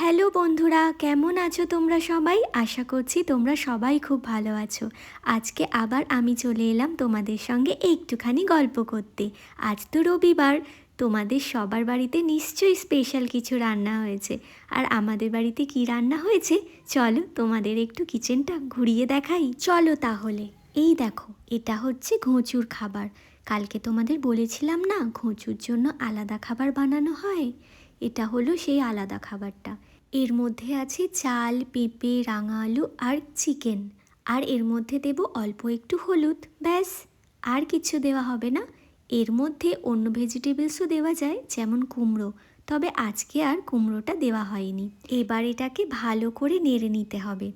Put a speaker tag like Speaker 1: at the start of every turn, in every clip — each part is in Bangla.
Speaker 1: হ্যালো বন্ধুরা, কেমন আছো তোমরা সবাই? আশা করছি তোমরা সবাই খুব ভালো আছো। আজকে আবার আমি চলে এলাম তোমাদের সঙ্গে একটুখানি গল্প করতে। আজ তো রবিবার, তোমাদের সবার বাড়িতে নিশ্চয়ই স্পেশাল কিছু রান্না হয়েছে। আর আমাদের বাড়িতে কি রান্না হয়েছে? চলো তোমাদের একটু কিচেনটা ঘুরিয়ে দেখাই। চলো তাহলে। এই দেখো, এটা হচ্ছে ঘোঁচুর খাবার। কালকে তোমাদের বলেছিলাম না, ঘোঁচুর জন্য আলাদা খাবার বানানো হয়? এটা হলো সেই আলাদা খাবারটা। এর মধ্যে আছে চাল, পেঁপে রাঙা আলু আর চিকেন। আর এর মধ্যে দেব অল্প একটু হলুদ, ব্যাস। আর কিছু দেওয়া হবে না। এর মধ্যে অন্য ভেজিটেবলসও দেওয়া যায়, যেমন কুমড়ো। তবে আজকে আর কুমড়োটা দেওয়া হয়নি। এবার এটাকে ভালো করে নেড়ে নিতে হবে।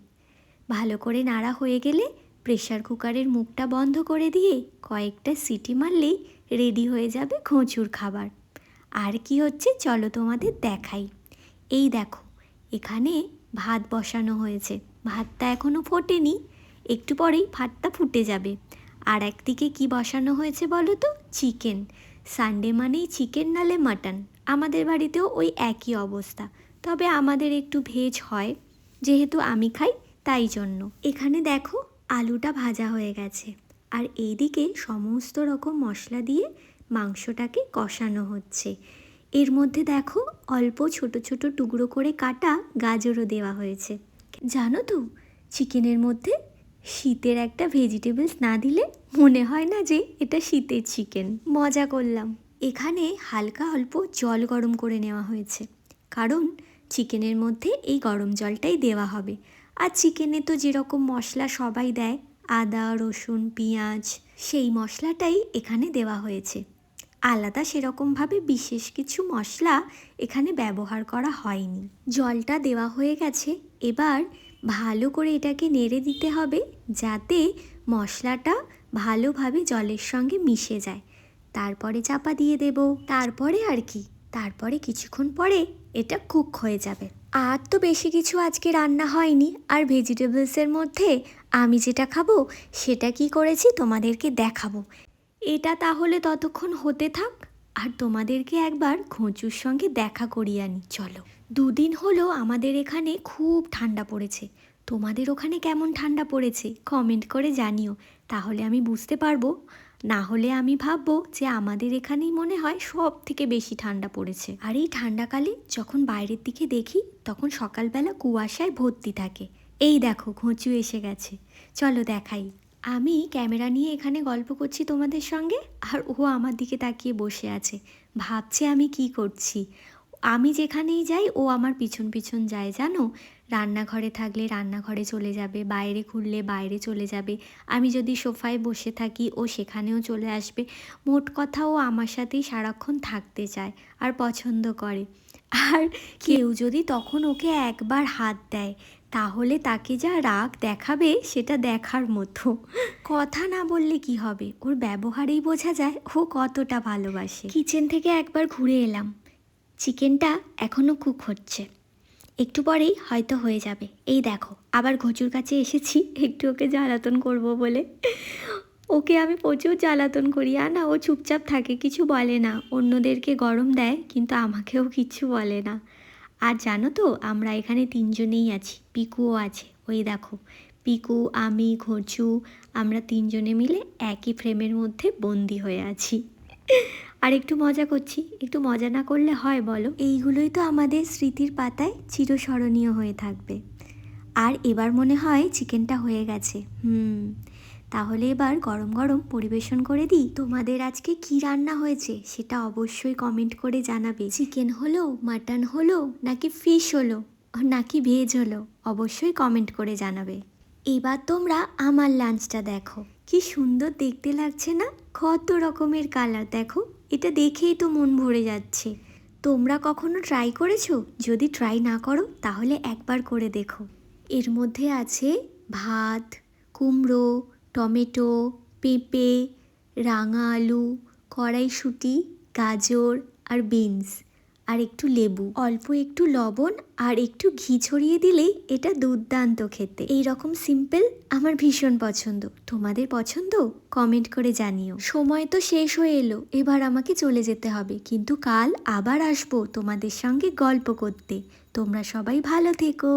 Speaker 1: ভালো করে নাড়া হয়ে গেলে প্রেশার কুকারের মুখটা বন্ধ করে দিয়ে কয়েকটা সিটি মারলেই রেডি হয়ে যাবে ঘোঁচুর খাবার। আর কি হচ্ছে? চলো তোমাদের দেখাই। এই দেখো, এখানে ভাত বসানো হয়েছে। ভাতটা এখনও ফোটেনি, একটু পরেই ভাতটা ফুটে যাবে। আর একদিকে কি বসানো হয়েছে বলো তো? চিকেন। সানডে মানেই চিকেন নালে মাটন। আমাদের বাড়িতেও ওই একই অবস্থা। তবে আমাদের একটু ভেজ হয়, যেহেতু আমি খাই তাই জন্য। এখানে দেখো, আলুটা ভাজা হয়ে গেছে। আর এইদিকে সমস্ত রকম মশলা দিয়ে মাংসটাকে কষানো হচ্ছে। এর মধ্যে দেখো অল্প ছোট ছোট টুকরো করে কাটা গাজরও দেওয়া হয়েছে। জানো তো, চিকেনের মধ্যে শীতের একটা ভেজিটেবলস না দিলে মনে হয় না যে এটা শীতের চিকেন মজা করলাম। এখানে হালকা অল্প জল গরম করে নেওয়া হয়েছে। কারণ চিকেনের মধ্যে এই গরম জলটাই দেওয়া হবে। আর চিকেনে তো যেরকম মশলা সবাই দেয়, আদা, রসুন, পেঁয়াজ, সেই মশলাটাই এখানে দেওয়া হয়েছে। আলাদা সেরকমভাবে বিশেষ কিছু মশলা এখানে ব্যবহার করা হয়নি। জলটা দেওয়া হয়ে গেছে। এবার ভালো করে এটাকে নেড়ে দিতে হবে যাতে মশলাটা ভালোভাবে জলের সঙ্গে মিশে যায়। তারপরে চাপা দিয়ে দেব। তারপরে আর কি। তারপরে কিছুক্ষণ পরে এটা কুক হয়ে যাবে। আর তো বেশি কিছু আজকে রান্না হয়নি। আর ভেজিটেবলসের মধ্যে আমি যেটা খাব সেটা কি করেছি তোমাদেরকে দেখাবো। এটা তাহলে ততক্ষণ হতে থাক, আর তোমাদেরকে একবার ঘোঁচুর সঙ্গে দেখা করিয়ে আনি, চলো। দুদিন হলো আমাদের এখানে খুব ঠান্ডা পড়েছে। তোমাদের ওখানে কেমন ঠান্ডা পড়েছে কমেন্ট করে জানিও, তাহলে আমি বুঝতে পারব। না হলে আমি ভাববো যে আমাদের এখানেই মনে হয় সব থেকে বেশি ঠান্ডা পড়েছে। আর এই ঠান্ডাকালে যখন বাইরের দিকে দেখি, তখন সকালবেলা কুয়াশায় ভর্তি থাকে। এই দেখো, ঘোঁচু এসে গেছে। চলো দেখাই। আমি ক্যামেরা নিয়ে এখানে গল্প করছি তোমাদের সঙ্গে আর ও আমার দিকে তাকিয়ে বসে আছে। ভাবছে আমি কি করছি। আমি যেখানেই যাই ও আমার পিছন পিছন যায় জানো? রান্নাঘরে থাকলে রান্নাঘরে চলে যাবে বাইরে ঘুরলে বাইরে চলে যাবে। আমি যদি সোফায় বসে থাকি ও সেখানেও চলে আসবে। মোট কথা ও আমার সাথেই সারাক্ষণ থাকতে চায় আর পছন্দ করে। আর কেউ যদি তখন ওকে একবার হাত দেয় তাহলে তাকে যা রাগ দেখাবে, সেটা দেখার মতো। কথা না বললে কি হবে? ওর ব্যবহারেই বোঝা যায়, ও কতটা ভালোবাসে। কিচেন থেকে একবার ঘুরে এলাম। চিকেনটা এখনও কুক হচ্ছে। একটু পরেই হয়তো হয়ে যাবে। এই দেখো, আবার ঘচুর কাছে এসেছি, একটু ওকে জ্বালাতন করব বলে। ওকে আমি প্রচুর জ্বালাতন করি। আর না, ও চুপচাপ থাকে, কিছু বলে না। অন্যদেরকে গরম দেয়, কিন্তু আমাকেও কিছু বলে না। আর জানো তো, আমরা এখানে তিনজনেই আছি। পিকুও আছে। ওই দেখো, পিকু, আমি ঘোচু আমরা তিনজনে মিলে একই ফ্রেমের মধ্যে বন্দি হয়ে আছি। আর একটু মজা করছি। একটু মজা না করলে হয় বলো? এইগুলোই তো আমাদের স্মৃতির পাতায় চিরস্মরণীয় হয়ে থাকবে। আর এবার মনে হয় চিকেনটা হয়ে গেছে। হুম। তাহলে এবার গরম গরম পরিবেশন করে দিই। তোমাদের আজকে কি রান্না হয়েছে সেটা অবশ্যই কমেন্ট করে জানাবে। চিকেন হলো মাটন হলো, নাকি ফিশ হলো, নাকি ভেজ হলো, অবশ্যই কমেন্ট করে জানাবে। এবার তোমরা আমার লাঞ্চটা দেখো। কি সুন্দর দেখতে লাগছে না? কত রকমের কালার দেখো। এটা দেখেই তো মন ভরে যাচ্ছে। তোমরা কখনো ট্রাই করেছ? যদি ট্রাই না করো, তাহলে একবার করে দেখো। এর মধ্যে আছে ভাত, কুমড়ো টমেটো, পেঁপে, রাঙা আলু, কড়াইশুঁটি, গাজর আর বিনস আর একটু লেবু। অল্প একটু লবণ আর একটু ঘি ছড়িয়ে দিলেই এটা দুর্দান্ত খেতে। এই রকম সিম্পল, আমার ভীষণ পছন্দ। তোমাদের পছন্দ? কমেন্ট করে জানিও। সময় তো শেষ হয়ে এলো, এবার আমাকে চলে যেতে হবে। কিন্তু কাল আবার আসব তোমাদের সঙ্গে গল্প করতে। তোমরা সবাই ভালো থেকো।